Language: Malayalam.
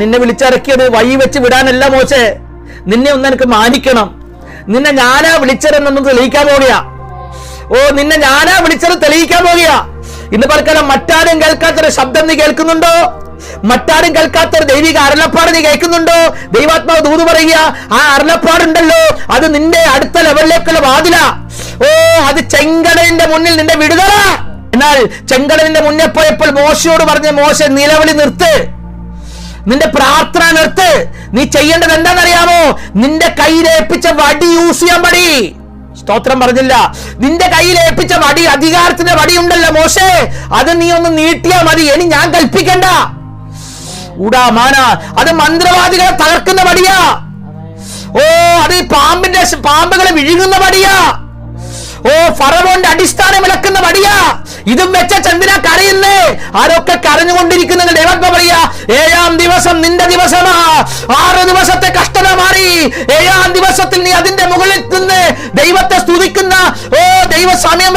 നിന്നെ വിളിച്ചിറക്കിയത് വഴി വെച്ച് വിടാനല്ല മോശെ. നിന്നെ ഒന്ന് എനിക്ക് മാനിക്കണം. നിന്നെ ഞാനാ വിളിച്ചതെന്നൊന്ന് തെളിയിക്കാൻ പോകുക ഓ നിന്നെ ഞാനാ വിളിച്ചത് തെളിയിക്കാൻ പോകുക ഇന്ന് പലക്കാലം മറ്റാരും കേൾക്കാത്തൊരു ശബ്ദം നീ കേൾക്കുന്നുണ്ടോ? മറ്റാരും കേൾക്കാത്തൊരു ദൈവിക അരുളപ്പാട് നീ കേൾക്കുന്നുണ്ടോ? ദൈവാത്മാവ് ദൂത് പറയുക ആ അരുളപ്പാടുണ്ടല്ലോ. അത് നിന്റെ അടുത്ത ലെവലിലേക്കുള്ള വാതില. ഓ അത് ചെങ്കടലിന്റെ മുന്നിൽ നിന്റെ വിടുതല. എന്നാൽ ചെങ്കടലിന്റെ മുന്നേ പോയപ്പോൾ മോശയോട് പറഞ്ഞ മോശ നിലവിളി നിർത്ത്. നിന്റെ പ്രാർത്ഥന നിർത്ത്. നീ ചെയ്യേണ്ടത് എന്താണെന്നറിയാമോ? നിന്റെ കയ്യിലേൽപ്പിച്ച വടി യൂസ് ചെയ്യാൻ പടി സ്തോത്രം പറഞ്ഞില്ല. നിന്റെ കയ്യിൽ ഏൽപ്പിച്ച വടി അധികാരത്തിന്റെ വടി ഉണ്ടല്ലോ മോശേ. അത് നീ ഒന്ന് നീട്ടിയാ മതി. ഇനി ഞാൻ കൽപ്പിക്കണ്ട. ഊടാ മാന അത് മന്ത്രവാദികളെ തകർക്കുന്ന വടിയാ. ഓ അത് പാമ്പിന്റെ പാമ്പുകളെ വിഴുങ്ങുന്ന വടിയാ. ഓ ഫറവോന്റെ അടിസ്ഥാനം വിളക്കുന്ന വടിയാ. ഇതും വെച്ച ചന്ദ്ര കരയുന്നേ. ആരൊക്കെ കരഞ്ഞുകൊണ്ടിരിക്കുന്ന ദിവസം നിന്റെ ദിവസമാ. ആറ് ദിവസത്തെ കഷ്ടത മാറി. ഏഴാം ദിവസത്തിൽ നീ അതിന്റെ മുകളിൽ നിന്ന് ദൈവത്തെ സ്തുതിക്കുന്ന. ഓ ദൈവ സമയം